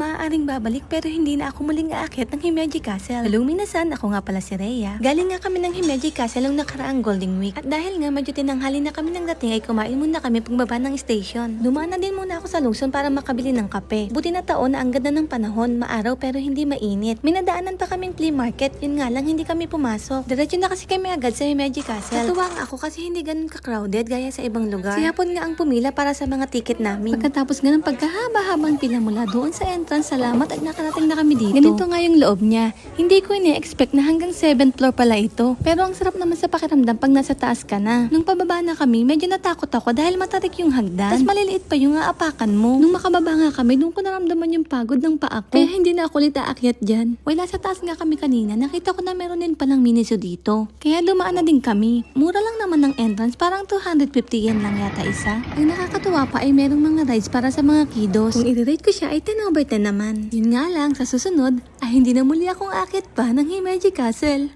maaaring babalik pero hindi na ako muling aakyat ng Himeji Castle. Hello minasan, ako nga pala si Rhea. Galing nga kami ng Himeji Castle nung nakaraang Golden Week. At dahil nga medyo tinanghali na kami ng dating ay kumain muna kami pagbaba ng station. Dumaan na din muna ako sa Luzon para makabili ng kape. Buti na taon na ang ganda ng panahon, maaraw pero hindi mainit. Minadaanan pa kaming flea market, yun nga lang hindi kami pumasok. Diretso na kasi kami agad sa Himeji Castle. Natuwa ako kasi hindi ganun ka-crowded gaya sa ibang lugar. Si Hapon nga ang pumila para sa mga ticket namin. Pagkatapos nga ng pagkahaba-habang pila mula doon sa entrance, salamat at nakarating na kami dito. Ganito nga yung loob niya. Hindi ko ini-expect na hanggang 7th floor pala ito. Pero ang sarap naman sa pakiramdam pag nasa taas ka na. Nung pababa na kami, medyo natakot ako dahil matarik yung hagdan. Tapos maliliit pa yung aapakan mo. Nung makababa nga kami, doon ko naramdaman yung pagod ng paa ko. Kaya hindi na ako ulit aakyat dyan. Wala sa taas nga kami kanina, nakita ko na meron din palang miniso dito. Kaya dumaan na din kami. Mura lang naman ng entrance, parang 250 yen lang yata isa. Ang nakakatuwa pa ay merong mga rides para sa mga kiddos. Kung i-rate ko siya ay 10 over 10 naman. Yun nga lang, sa susunod, ay hindi na muli akong akit pa ng Himeji Castle.